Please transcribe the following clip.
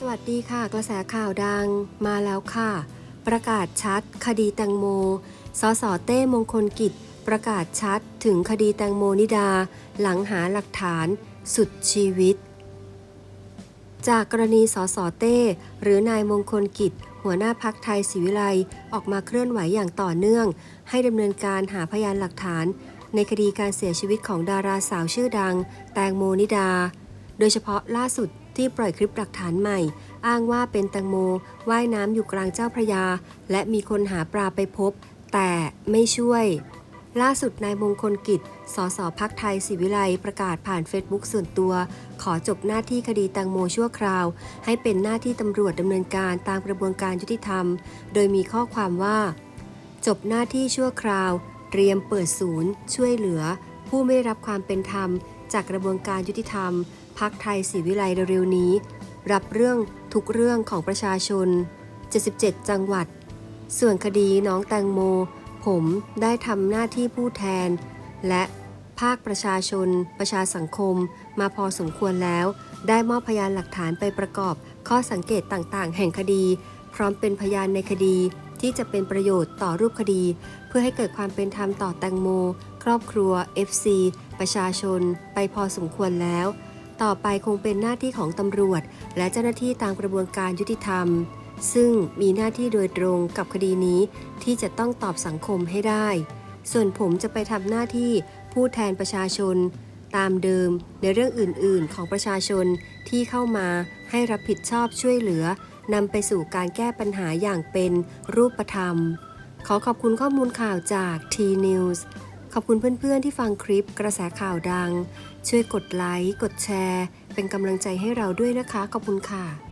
สวัสดีค่ะ กระแสข่าวดังมาแล้วค่ะ ประกาศชัด คดีแตงโม สสเต้มงคลกิจ ประกาศชัดถึงคดีแตงโมนิดา หลังหาหลักฐานสุดชีวิต จากกรณีสสเต้ หรือนายมงคลกิจ หัวหน้าพักไทยศรีวิไลออกมาเคลื่อนไหวอย่างต่อเนื่อง ให้ดำเนินการหาพยานหลักฐาน ในคดีการเสียชีวิตของดาราสาวชื่อดัง แตงโมนิดา โดยเฉพาะล่าสุด ที่ปล่อยคลิปหลักฐานใหม่ อ้างว่าเป็นแตงโมว่ายน้ำอยู่กลางเจ้าพระยา และมีคนหาปลาไปพบ แต่ไม่ช่วย ล่าสุดนายมงคลกิจ สสพักไทยศรีวิไลประกาศผ่านเฟซบุ๊กส่วนตัว ขอจบหน้าที่คดีแตงโมชั่วคราว ให้เป็นหน้าที่ตำรวจดำเนินการตามกระบวนการยุติธรรม โดยมีข้อความว่า จบหน้าที่ชั่วคราว เตรียมเปิดศูนย์ ช่วยเหลือ ผู้ไม่ได้รับความเป็นธรรม จากกระบวนการยุติธรรม พักไทยศรีวิไลเร็วๆนี้ รับเรื่องทุกเรื่องของประชาชน 77 จังหวัด ส่วนคดีน้องแตงโม ผมได้ทำหน้าที่ผู้แทน และภาคประชาชน ประชาสังคม มาพอสมควรแล้ว ได้มอบพยานหลักฐานไปประกอบ ข้อสังเกตต่างๆ แห่งคดี พร้อมเป็นพยานในคดี ที่จะเป็นประโยชน์ต่อรูปคดี เพื่อให้เกิดความเป็นธรรมต่อแตงโม ครอบครัว FC ประชาชน ไปพอสมควรแล้ว ต่อไปคงเป็นหน้าที่ของตำรวจ และเจ้าหน้าที่ตามกระบวนการยุติธรรม ซึ่งมีหน้าที่โดยตรงกับคดีนี้ ที่จะต้องตอบสังคมให้ได้ ส่วนผมจะไปทำหน้าที่ผู้แทนประชาชน ตามเดิมในเรื่องอื่น ๆ ของประชาชนที่เข้ามาให้รับผิดชอบช่วยเหลือ นำไปสู่การแก้ปัญหาอย่างเป็นรูปธรรม ขอขอบคุณข้อมูลข่าวจาก T News ขอบคุณเพื่อนๆที่ฟังคลิปกระแสข่าวดัง ช่วยกดไลค์ กดแชร์ เป็นกำลังใจให้เราด้วยนะคะ ขอบคุณค่ะ